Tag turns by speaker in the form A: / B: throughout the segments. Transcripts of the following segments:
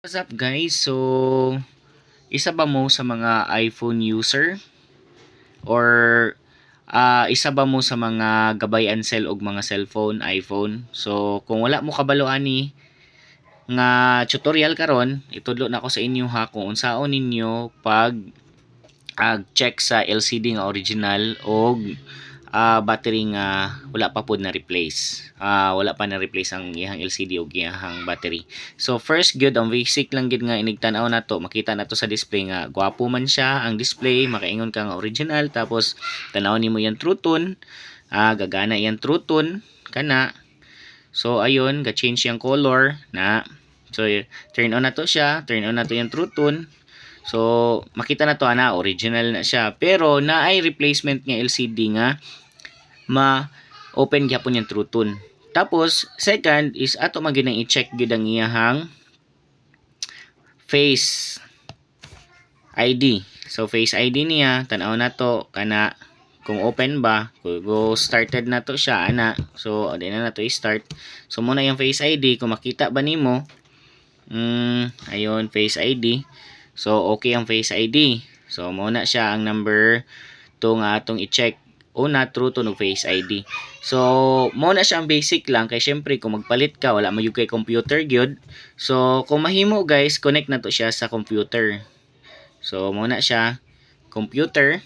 A: What's up guys? So, isa ba mo sa mga iPhone user? Or ah, isa ba mo sa mga gabay and sell og mga cellphone, iPhone? So, kung wala mo kabalo ani nga tutorial karon, itudlo na ako sa inyo ha kung unsaon ninyo pag ag check sa LCD nga original og ah, battery nga wala pa pod na replace. Ah, wala pa na replace ang iyang LCD og iyang battery. So first good. Ang basic lang gid nga inigtan-aw nato makita nato sa display nga. Gwapo man siya ang display makaingon ka original tapos tan-aw nimo yung true tone. Ah, gagana yung true tone kana. So ayun ga change yung color na. So turn on na to siya turn on na to yung true tone so makita na to ana original na siya. Pero na ay replacement nga LCD nga ma open gyapon yung true tone tapos, second is ato man gyud nang i-check gyud ang iyahang face ID. So face ID niya tan-aw na to kana kung open ba go started na to siya ana. So di na na to i-start. So muna yung face ID kung makita ba nimo mm, ayun face ID so okay ang face ID so muna siya ang number 2 nga atong i-check. Una true to no face ID so mo na siya ang basic lang. Kay syempre kung magpalit ka wala mo kay computer gyud. So kung mahimo guys connect na to siya sa computer. So mo na siya. Computer.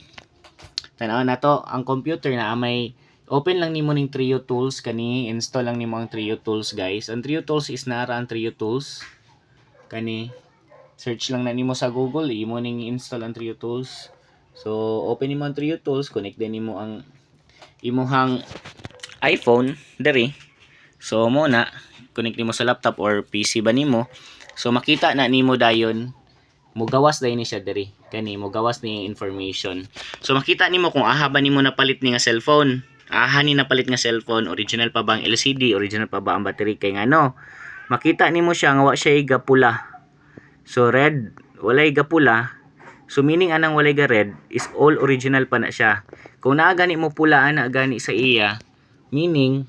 A: Tanaw na to. Ang computer na may open lang nimo ning Trio Tools kani. Install lang nimo ang Trio Tools guys. Ang Trio Tools is nara ang Trio Tools kani search lang na nimo sa Google imo ning install ang Trio Tools So, open nimo ang Trio Tools, connect din nimo ang imuhang iPhone diri. So, mo na connect nimo sa laptop or PC ba nimo. So, makita na nimo dayon mugawas dayon ni siya diri. Kani mugawas ni information. So, makita nimo kung aha ba nimo napalit ni nga cellphone. Aha ni napalit nga cellphone, original pa ba ang LCD, original pa ba ang battery kay ngano. Makita nimo siya nga wa siya gapula. So, red, walay gapula, So meaning anang walay ga red is all original pa na siya. Kung naa gani mo pula ana gani sa iya, meaning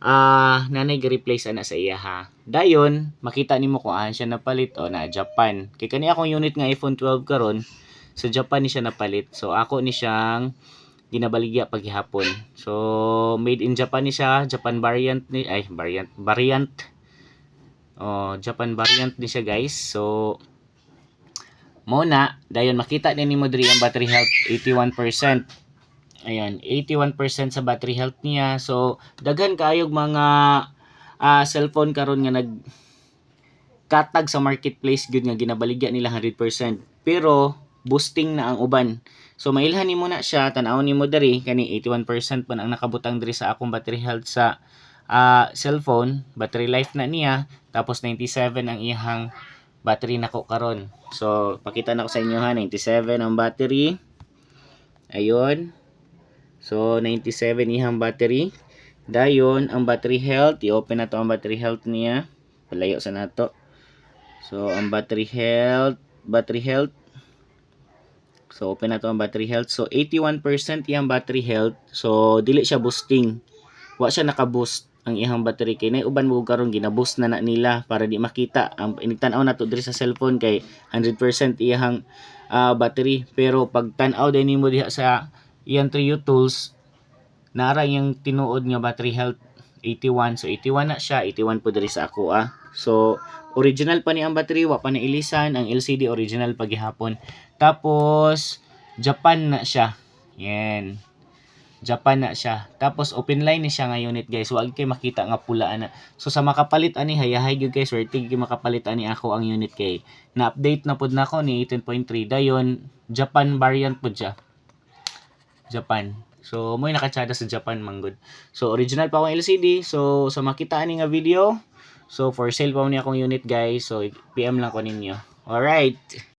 A: ah uh, nanay ga replace ana sa iya ha. Dayon makita nimo kung ahan siya napalit o na Japan. Kay kani akong unit nga iPhone 12 karon sa Japan ni siya napalit. So ako ni siyang ginabaligya paghihapon. So made in Japan ni siya, Japan variant ni ay variant variant. Oh, Japan variant ni siya guys. So Muna, dayon makita din nimo diri ang battery health 81%. Ayun, 81% sa battery health niya. So, daghan kaayog mga uh, cellphone karon nga nag katag sa marketplace gyud nga ginabaligya nila 100%. Pero boosting na ang uban. So mailhan nimo na siya, tan-aw nimo diri kani 81% pa ang nakabutang diri sa akong battery health sa uh, cellphone, battery life na niya, tapos 97 ang iyang battery nako karon. So, pakita na ko sa inyo ha, 97 ang battery. Ayun. So, 97 ihang battery. Dayon, ang battery health, i-open na to ang battery health niya. Palayo sa nato. So, ang battery health, battery health. So, open na to ang battery health. So, 81% iyang battery health. So, dili siya boosting. Wa siya naka-boost ang ihang battery kay nay uban mo karon ginaboost na na nila para di makita. Ang inigtan-aw na to diri sa cellphone kay 100% iyang uh, battery. Pero pag tan-aw din nimo diha sa iyang Trio tools nara yung tinuod nga battery health. 81 so 81 na siya. 81 po diri sa ako ah. So original pa ni ang battery wa pa na ilisan. Ang LCD original pagihapon tapos Japan na siya. Yan Japan na siya. Tapos open line ni siya nga unit guys. Wag kay makita nga pula na. So sa makapalit ani hayahay gyud guys, swerte gyud makapalit ani ako ang unit kay. Na-update na pud nako ni 18.3 dayon Japan variant pud siya. Japan. So mo nakatsada sa Japan manggod. So original pa akong LCD. So sa makita ani nga video, so for sale pa ni akong unit guys. So PM lang ko ninyo. Alright.